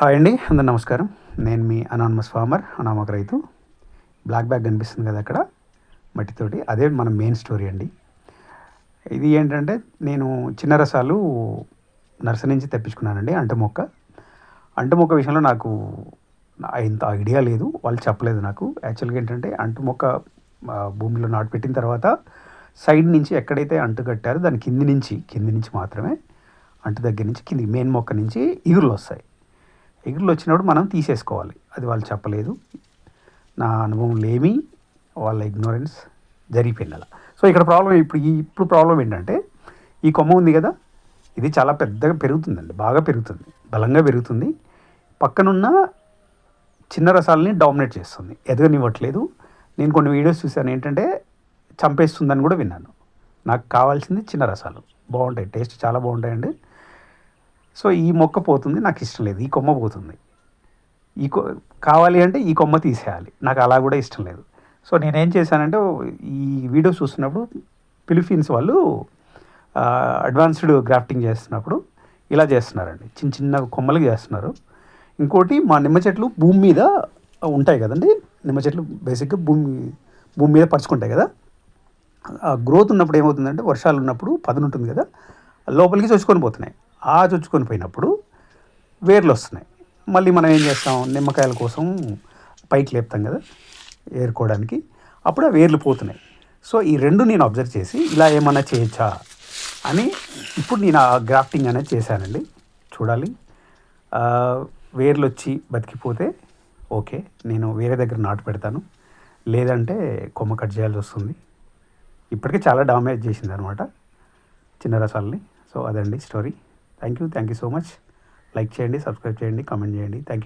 Hi అండి అందరు నమస్కారం. నేను మీ అనానమస్ ఫార్మర్ అనామక రైతు. బ్లాక్ బ్యాగ్ కనిపిస్తుంది కదా అక్కడ? మట్టితోటి. అదే మన మెయిన్ స్టోరీ అండి. ఇది ఏంటంటే నేను చిన్న రసాలు నర్సరీ నుంచి తెప్పించుకున్నానండి అంటు మొక్క. అంటు మొక్క విషయంలో నాకు ఇంత ఐడియా లేదు. వాళ్ళు చెప్పలేదు నాకు. యాక్చువల్గా ఏంటంటే అంటు మొక్క భూమిలో నాటు పెట్టిన తర్వాత సైడ్ నుంచి ఎక్కడైతే అంటు కట్టారో దాని కింది నుంచి కింది నుంచి మాత్రమే అంటు దగ్గర నుంచి కింది మెయిన్ మొక్క నుంచి ఇగురులు వస్తాయి. ఎగురులు వచ్చినప్పుడు మనం తీసేసుకోవాలి. అది వాళ్ళు చెప్పలేదు. నా అనుభవంలో లేమి వాళ్ళ ఇగ్నోరెన్స్ జరిగిపోయింది అలా. సో ఇక్కడ ప్రాబ్లం ఇప్పుడు ఈ ఇప్పుడు ప్రాబ్లం ఏంటంటే ఈ కొమ్మ ఉంది కదా ఇది చాలా పెద్దగా పెరుగుతుందండి బాగా పెరుగుతుంది బలంగా పెరుగుతుంది. పక్కనున్న చిన్న రసాలని డామినేట్ చేస్తుంది. ఎదగనివ్వట్లేదు. నేను కొన్ని వీడియోస్ చూశాను ఏంటంటే చంపేస్తుందని కూడా విన్నాను. నాకు కావాల్సింది చిన్న రసాలు. బాగుంటాయి టేస్ట్ చాలా బాగుంటాయండి. సో ఈ మొక్క పోతుంది నాకు ఇష్టం లేదు ఈ కొమ్మ పోతుంది. ఈ కొ కావాలి అంటే ఈ కొమ్మ తీసేయాలి నాకు అలా కూడా ఇష్టం లేదు. సో నేనేం చేశానంటే ఈ వీడియో చూస్తున్నప్పుడు ఫిలిపీన్స్ వాళ్ళు అడ్వాన్స్డ్ గ్రాఫ్టింగ్ చేస్తున్నప్పుడు ఇలా చేస్తున్నారండి. చిన్న చిన్న కొమ్మలు చేస్తున్నారు. ఇంకోటి మా నిమ్మ చెట్లు భూమి మీద ఉంటాయి కదండి. నిమ్మ చెట్లు బేసిక్గా భూమి భూమి మీద పరుచుకుంటాయి కదా. ఆ గ్రోత్ ఉన్నప్పుడు ఏమవుతుందంటే వర్షాలు ఉన్నప్పుడు పదునుంటుంది కదా. లోపలికి చొచ్చుకొని పోతున్నాయి. ఆ చొచ్చుకొని పోయినప్పుడు వేర్లు వస్తున్నాయి. మళ్ళీ మనం ఏం చేస్తాం? నిమ్మకాయల కోసం పైకి లేపుతాం కదా ఏరుకోవడానికి. అప్పుడు ఆ వేర్లు పోతున్నాయి. సో ఈ రెండు నేను అబ్జర్వ్ చేసి ఇలా ఏమన్నా చేయొచ్చా అని ఇప్పుడు నేను ఆ గ్రాఫ్టింగ్ అనేది చేశానండి. చూడాలి. వేర్లు వచ్చి బతికిపోతే ఓకే నేను వేరే దగ్గర నాటు పెడతాను. లేదంటే కొమ్మ కట్ చేయాల్సి వస్తుంది. ఇప్పటికే చాలా డామేజ్ చేసింది అనమాట చిన్న రసాలని. సో అదండి story thank you thank you so much. Like చేయండి సబ్స్క్రైబ్ చేయండి కామెంట్ చేయండి. Thank you.